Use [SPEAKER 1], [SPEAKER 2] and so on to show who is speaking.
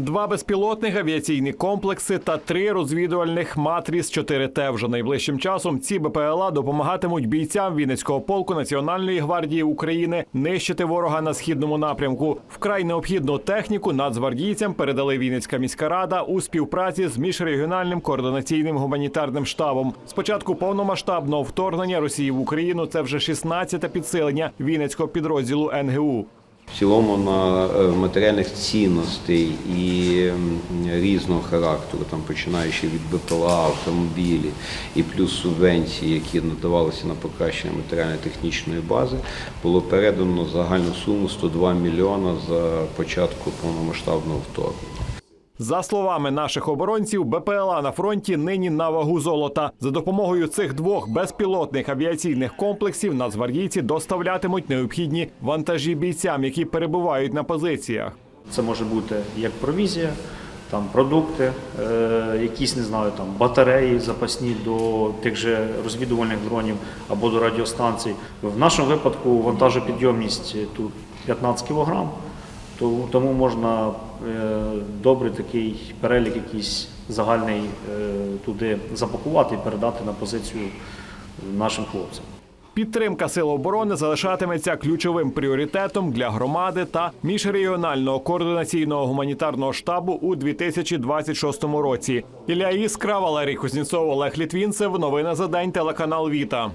[SPEAKER 1] Два безпілотних авіаційні комплекси та три розвідувальних матріс 4Т. Вже найближчим часом ці БПЛА допомагатимуть бійцям Вінницького полку Національної гвардії України нищити ворога на східному напрямку. Вкрай необхідну техніку нацгвардійцям передали Вінницька міська рада у співпраці з міжрегіональним координаційним гуманітарним штабом. Спочатку повномасштабного вторгнення Росії в Україну це вже 16-те підсилення Вінницького підрозділу НГУ.
[SPEAKER 2] В цілому на е, матеріальних цінностей і різного характеру, там починаючи від БПЛА, автомобілі і плюс субвенції, які надавалися на покращення матеріально-технічної бази, було передано загальну суму 102 мільйона за початку повномасштабного вторгнення.
[SPEAKER 1] За словами наших оборонців, БПЛА на фронті нині на вагу золота. За допомогою цих двох безпілотних авіаційних комплексів нацгвардійці доставлятимуть необхідні вантажі бійцям, які перебувають на позиціях.
[SPEAKER 3] Це може бути як провізія, там продукти, е, якісь не знаю, там батареї запасні до тих же розвідувальних дронів або до радіостанцій. В нашому випадку вантажопідйомність тут 15 кг, то- тому можна е, добрий такий перелік якийсь загальний е, туди запакувати і передати на позицію нашим хлопцям.
[SPEAKER 1] Підтримка сил оборони залишатиметься ключовим пріоритетом для громади та міжрегіонального координаційного гуманітарного штабу у 2026 році. Ілля Іскра, Валерій Кузнєцов, Олег Літвінцев. Новини за день. Телеканал Віта.